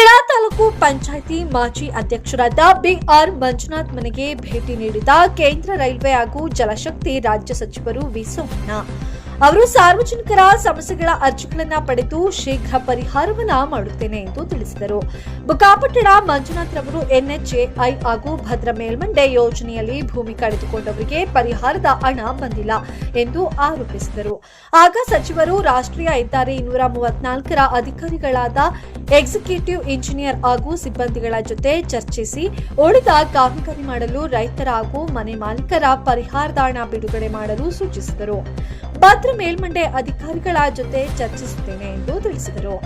ಸಿರಾ ತಾಲೂಕು ಪಂಚಾಯಿತಿ ಮಾಜಿ ಅಧ್ಯಕ್ಷರಾದ ಬಿಆರ್ ಮಂಜುನಾಥ್ ಮನೆಗೆ ಭೇಟಿ ನೀಡಿದ ಕೇಂದ್ರ ರೈಲ್ವೆ ಹಾಗೂ ಜಲಶಕ್ತಿ ರಾಜ್ಯ ಸಚಿವರು ವಿ ಸೋಮಣ್ಣ. ಅವರು ಸಾರ್ವಜನಿಕರ ಸಮಸ್ಯೆಗಳ ಅರ್ಜಿಗಳನ್ನು ಪಡೆದು ಶೀಘ್ರ ಪರಿಹಾರವನ್ನ ಮಾಡುತ್ತೇನೆ ಎಂದು ತಿಳಿಸಿದರು. ಬುಕಾಪಟ್ಟಣ ಮಂಜುನಾಥ್ ರವರು ಎನ್ಎಚ್ಎಐ ಹಾಗೂ ಭದ್ರ ಮೇಲ್ಮಂಡೆ ಯೋಜನೆಯಲ್ಲಿ ಭೂಮಿ ಕಳೆದುಕೊಂಡವರಿಗೆ ಪರಿಹಾರದ ಹಣ ಬಂದಿಲ್ಲ ಎಂದು ಆರೋಪಿಸಿದರು. ಆಗ ಸಚಿವರು ರಾಷ್ಟ್ರೀಯ ಹೆದ್ದಾರಿ ಇನ್ನೂರ ಮೂವತ್ನಾಲ್ಕರ ಅಧಿಕಾರಿಗಳಾದ ಎಕ್ಸಿಕ್ಯೂಟಿವ್ ಇಂಜಿನಿಯರ್ ಹಾಗೂ ಸಿಬ್ಬಂದಿಗಳ ಜೊತೆ ಚರ್ಚಿಸಿ ಉಳಿದ ಕಾಮಗಾರಿ ಮಾಡಲು ರೈತರ ಹಾಗೂ ಮನೆ ಮಾಲೀಕರ ಪರಿಹಾರದ ಹಣ ಬಿಡುಗಡೆ ಮಾಡಲು ಸೂಚಿಸಿದರು. ಭದ್ರ ಮೇಲ್ಮಂಡೆ ಅಧಿಕಾರಿಗಳ ಜೊತೆ ಚರ್ಚಿಸುತ್ತೇನೆ ಎಂದು ತಿಳಿಸಿದರು.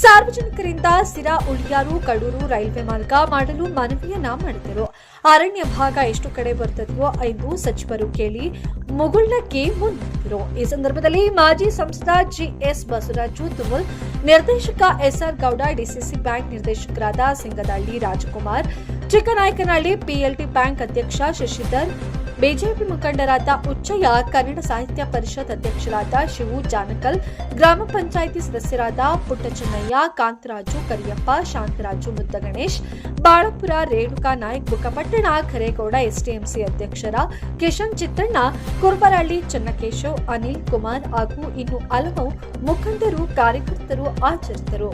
ಸಾರ್ವಜನಿಕರಿಂದ ಸಿರಾ, ಉಳಿಯಾರು, ಕಡೂರು ರೈಲ್ವೆ ಮಾರ್ಗ ಮಾಡಲು ಮನವಿಯನ್ನ ಮಾಡಿದರು. ಅರಣ್ಯ ಭಾಗ ಎಷ್ಟು ಕಡೆ ಬರ್ತದೆಯೋ ಎಂದು ಸಚಿವರು ಕೇಳಿ ಮುಗುಳ್ನಕ್ಕೆ ಮುಂದಿದ್ದರು ಈ ಸಂದರ್ಭದಲ್ಲಿ ಮಾಜಿ ಸಂಸದ ಜಿಎಸ್ ಬಸವರಾಜು ತುಮುಲ್, ನಿರ್ದೇಶಕ ಎಸ್ಆರ್ ಗೌಡ, ಡಿಸಿಸಿ ಬ್ಯಾಂಕ್ ನಿರ್ದೇಶಕರಾದ ಸಿಂಗದಳ್ಳಿ ರಾಜಕುಮಾರ್, ಚಿಕ್ಕನಾಯಕನಹಳ್ಳಿ ಪಿಎಲ್ಟಿ ಬ್ಯಾಂಕ್ ಅಧ್ಯಕ್ಷ ಶಶಿಧರ್ ಬಿಜೆಪಿ ಮುಖಂಡರಾದ ಉಚ್ಚಯ್ಯ, ಕನ್ನಡ ಸಾಹಿತ್ಯ ಪರಿಷತ್ ಅಧ್ಯಕ್ಷರಾದ ಶಿವು ಜಾನಕಲ್, ಗ್ರಾಮ ಪಂಚಾಯಿತಿ ಸದಸ್ಯರಾದ ಪುಟ್ಟಚನ್ನಯ್ಯ, ಕಾಂತರಾಜು ಕರಿಯಪ್ಪ, ಶಾಂತರಾಜು ಮುದ್ದಗಣೇಶ್, ಬಾಳಪುರ ರೇಣುಕಾ ನಾಯ್ಕ್, ಬುಕ್ಕಪಟ್ಟಣ ಖರೇಗೌಡ ಎಸ್ಟಿಎಂಸಿ ಅಧ್ಯಕ್ಷರ ಕಿಶನ್ ಚಿತ್ತಣ್ಣ ಕುರ್ಬರಹಳ್ಳಿ ಚನ್ನಕೇಶವ್, ಅನಿಲ್ ಕುಮಾರ್ ಹಾಗೂ ಇನ್ನು ಹಲವು ಮುಖಂಡರು, ಕಾರ್ಯಕರ್ತರು ಹಾಜರಿದ್ದರು